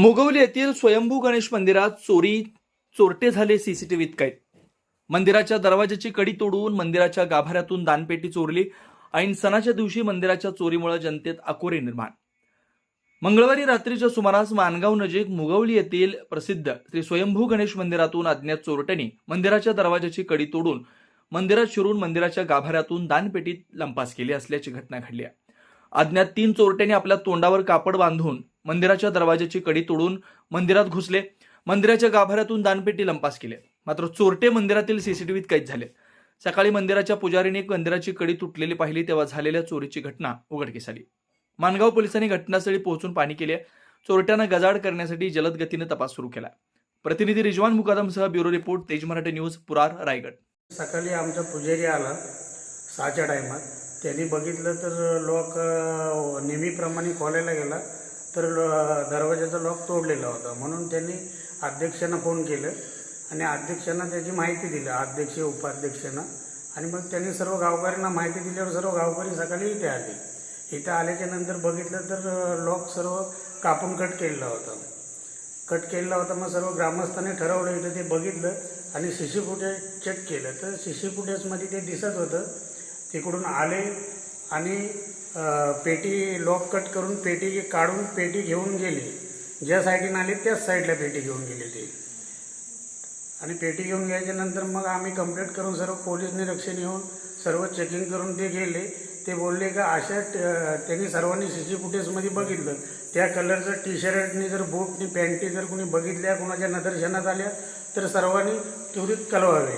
मोगवली येथील स्वयंभू गणेश मंदिरात चोरी चोरटे झाले सीसीटीव्हीत कैद मंदिराच्या दरवाजाची कडी तोडून मंदिराच्या गाभाऱ्यातून दानपेटी चोरली. ऐन सणाच्या दिवशी मंदिराच्या चोरीमुळे जनतेत अकोरे निर्माण. मंगळवारी रात्रीच्या सुमारास मानगाव नजीक मुगवली येथील प्रसिद्ध श्री स्वयंभू गणेश मंदिरातून अज्ञात चोरट्यांनी मंदिराच्या दरवाजाची कडी तोडून मंदिरात शिरून मंदिराच्या गाभाऱ्यातून दानपेटीत लंपास केली असल्याची घटना घडली आहे. अज्ञात तीन चोरट्यांनी आपल्या तोंडावर कापड बांधून मंदिराच्या दरवाजाची कडी तोडून मंदिरात घुसले. मंदिराच्या गाभाऱ्यातून दानपेटी लंपास केले. मात्र चोरटे मंदिरातील सीसीटीव्हीत कैद झाले. सकाळी मंदिराच्या पुजारीने मंदिराची कडी तुटलेली पाहिली तेव्हा झालेल्या चोरीची घटना उघडकीस आली. मानगाव पोलिसांनी घटनास्थळी पोहोचून पाणी केले. चोरट्यांना गजाड करण्यासाठी जलद गतीने तपास सुरू केला. प्रतिनिधी रिजवान मुकादमसह ब्युरो रिपोर्ट तेज मराठी न्यूज पुरार रायगड. सकाळी आमचा पुजारी आला सहाच्या टायमात. त्यांनी बघितलं तर लॉक नेहमीप्रमाणे खोलायला गेला. तर ल- दरवाजाचा लॉक तोडलेला होता. म्हणून त्यांनी अध्यक्षांना फोन केलं आणि अध्यक्षांना त्याची माहिती दिली. अध्यक्ष उपाध्यक्षांना. आणि मग त्यांनी सर्व गावकऱ्यांना माहिती दिल्यावर सर्व गावकरी सकाळी इथे आले. इथं आल्याच्यानंतर बघितलं तर लॉक सर्व कापून कट केलेला होता. कट केलेला होता मग सर्व ग्रामस्थांनी ठरवलं इथं ते बघितलं आणि सी सी फुटेज चेक केलं. तर सी सी फुटेजमध्ये ते दिसत होतं. तिकडून आले आणि पेटी लॉक कट करून पेटी काढून पेटी घेऊन गेली. ज्या साईडने आली त्याच साईडला पेटी घेऊन गेली ते. आणि पेटी घेऊन घ्यायच्या नंतर मग आम्ही कंप्लेंट करून सर्व पोलीस निरीक्षण येऊन सर्व चेकिंग करून ते गेले. ते बोलले का अशा त्यांनी सर्वांनी सी सी फुटेजमध्ये बघितलं. त्या कलरचं टी शर्टनी जर बूटनी पॅन्टी जर कोणी बघितल्या कोणाच्या नदर्शनात आल्या तर सर्वांनी त्वरित कळवावे